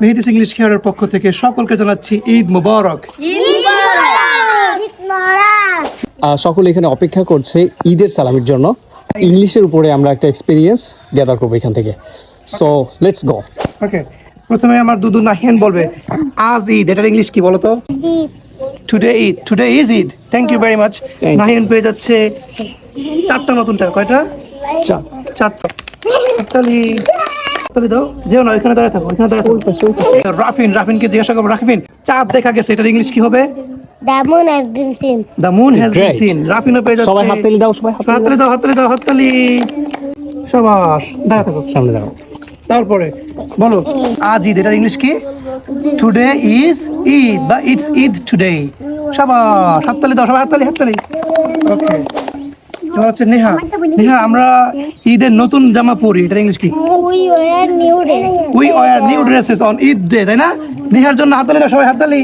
Mehedi's English কেয়ারের পক্ষ থেকে সকলকে জানাচ্ছি ঈদ মুবারক। সকলে এখানে অপেক্ষা করছে ঈদের সালামির জন্য। ইংলিশের উপরে আমরা একটা এক্সপিরিয়েন্স গ্যাদার করব এখান থেকে। সো লেটস গো ওকে প্রথমে আমার দুদু নাহিয়ান বলবে আজ ঈদ এটার ইংলিশ কি বলো তো today Eid today is Eid. Thank you very much. Nahiyan পেয়ে যাচ্ছে চারটা নতুন টাকা কয়টা? চারটা। হাততালি হাততালি দাও যেও না ওইখানে দাঁড়ায় থাকো ওইখানে দাঁড়ায় থাকো রাফিন রাফিনকে জিজ্ঞাসা করব রাফিন চাঁদ দেখা গেছে এটার ইংলিশ কি হবে? The moon has been seen. The has been Great. রাফিনও পেয়ে যাচ্ছে। সবাই হাততালি দাও সবাই হাততালি হাততালি দাও। হাততালি দাও হাততালি সবাস দাঁড়া থাকো। সামনে দাঁড়াও। তারপরে বলো আজ ঈদ এটার ইংলিশ কি? টুডে ইজ ঈদ বা ইটস ঈদ টুডে সবাস হাততালি দাও সবাই হাততালি হাততালি ওকে এবার হচ্ছে নেহা। নেহা আমরা ঈদের নতুন জামা পরি এটার ইংলিশ কি. We wear new dresses on Eid day তাই না? নেহার জন্য হাততালি দাও সবাই হাততালি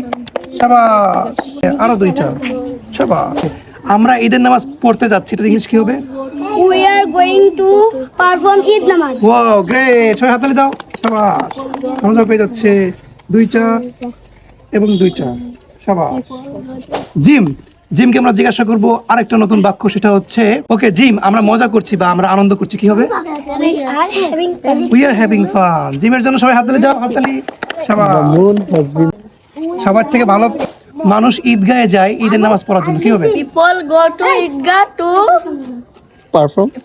সাবাস। আরও দুইটা। সাবাস। আমরা ঈদের নামাজ পড়তে যাচ্ছি এটার ইংলিশ কি হবে? We are going to perform Eid Namaz. Wow great সবাই হাততালি দাও। সাবাস। আমাদের পেয়ে যাচ্ছে। দুইটা এবং দুইটা। সাবাস। জিম। জিমকে আমরা জিজ্ঞাসা করব আরেকটা নতুন বাক্য সেটা হচ্ছে ওকে জিম আমরা মজা করছি বা আমরা আনন্দ করছি কি হবে? We are having we are having fun জিমের জন্য সবাই হাততালি দাও হাততালি সাবাস মুন সবার থেকে ভালো মানুষ ঈদগাহে যায় ঈদের নামাজ পড়ার জন্য কি হবে? People go to Idgah to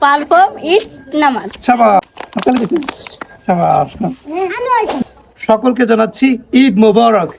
perform namaz. সাবাস হাততালি দিচ্ছি। সাবাস সকলকে জানাচ্ছি ঈদ মোবারক.